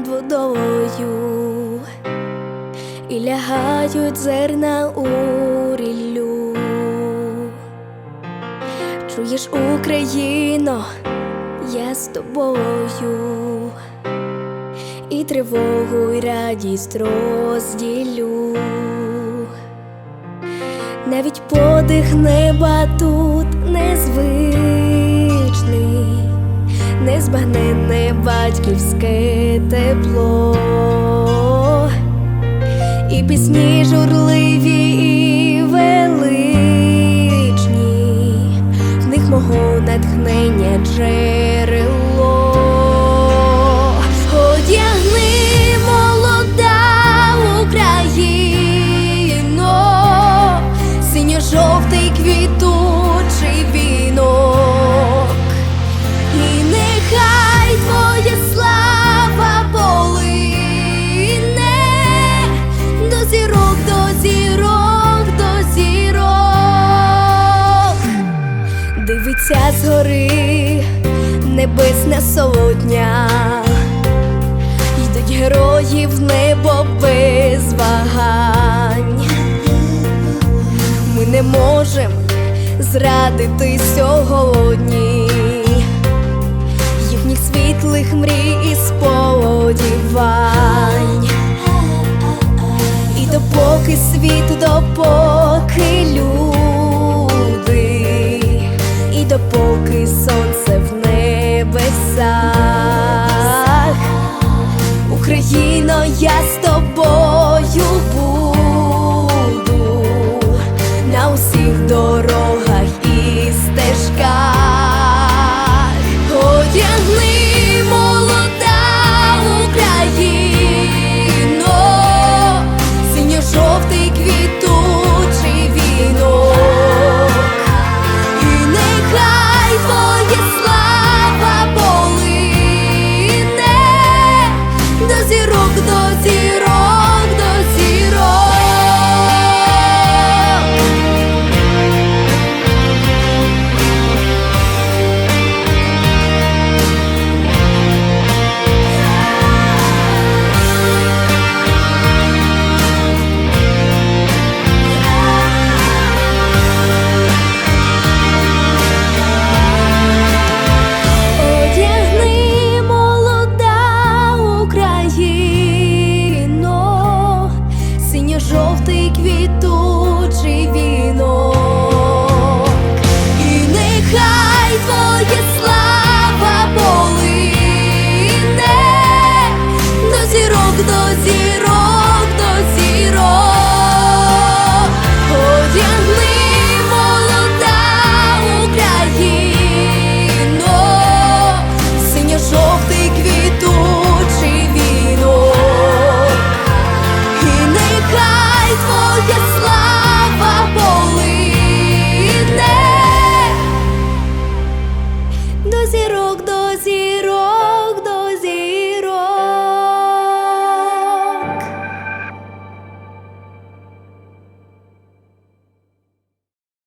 тобою, і лягають зерна у ріллю. Чуєш, Україно, я з тобою, і тривогу, і радість розділю. Навіть подих неба тут незвичний, незбагненне батьківське тепло, і пісні журливі і величні, Дивиться згори небесна сотня, йдуть герої в небо без вагань. Ми не можемо зрадити сьогодні їхніх світлих мрій і сподівань. І допоки світ, допоки люди,